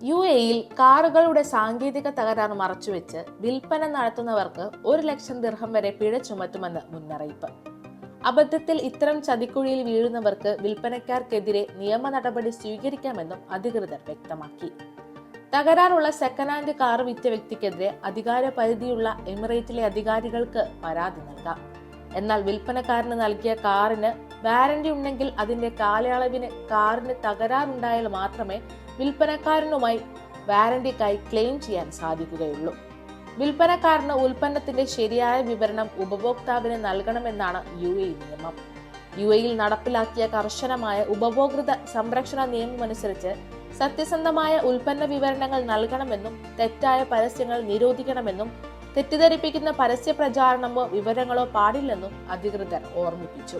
U എയിൽ കാറുകളുടെ സാങ്കേതിക തകരാർ മറച്ചുവെച്ച് വിൽപ്പന നടത്തുന്നവർക്ക് ഒരു ലക്ഷം ദീർഘം വരെ പിഴ ചുമത്തുമെന്ന് മുന്നറിയിപ്പ്. അബദ്ധത്തിൽ ഇത്തരം ചതിക്കുഴിയിൽ വീഴുന്നവർക്ക് വിൽപ്പനക്കാർക്കെതിരെ നിയമ നടപടി സ്വീകരിക്കാമെന്നും അധികൃതർ വ്യക്തമാക്കി. തകരാറുള്ള സെക്കൻഡ് ഹാൻഡ് കാർ വിറ്റ വ്യക്തിക്കെതിരെ അധികാര പരിധിയുള്ള എമിറേറ്റിലെ അധികാരികൾക്ക് പരാതി നൽകാം. എന്നാൽ വിൽപ്പനക്കാരന് നൽകിയ കാറിന് വാറന്റി ഉണ്ടെങ്കിൽ അതിന്റെ കാലയളവിന് കാറിന് തകരാറുണ്ടായാൽ മാത്രമേ വിൽപ്പനക്കാരനുമായി വാറന്റിക്കായി ക്ലെയിം ചെയ്യാൻ സാധിക്കുകയുള്ളൂ. വിൽപ്പനക്കാരന് ഉൽപ്പന്നത്തിന്റെ ശരിയായ വിവരണം ഉപഭോക്താവിന് നൽകണമെന്നാണ് യു എ നിയമം. യു എയിൽ നടപ്പിലാക്കിയ കർശനമായ ഉപഭോക്തൃ സംരക്ഷണ നിയമമനുസരിച്ച് സത്യസന്ധമായ ഉൽപ്പന്ന വിവരണങ്ങൾ നൽകണമെന്നും തെറ്റായ പരസ്യങ്ങൾ നിരോധിക്കണമെന്നും തെറ്റിദ്ധരിപ്പിക്കുന്ന പരസ്യ പ്രചാരണമോ വിവരങ്ങളോ പാടില്ലെന്നും അധികൃതർ ഓർമ്മിപ്പിച്ചു.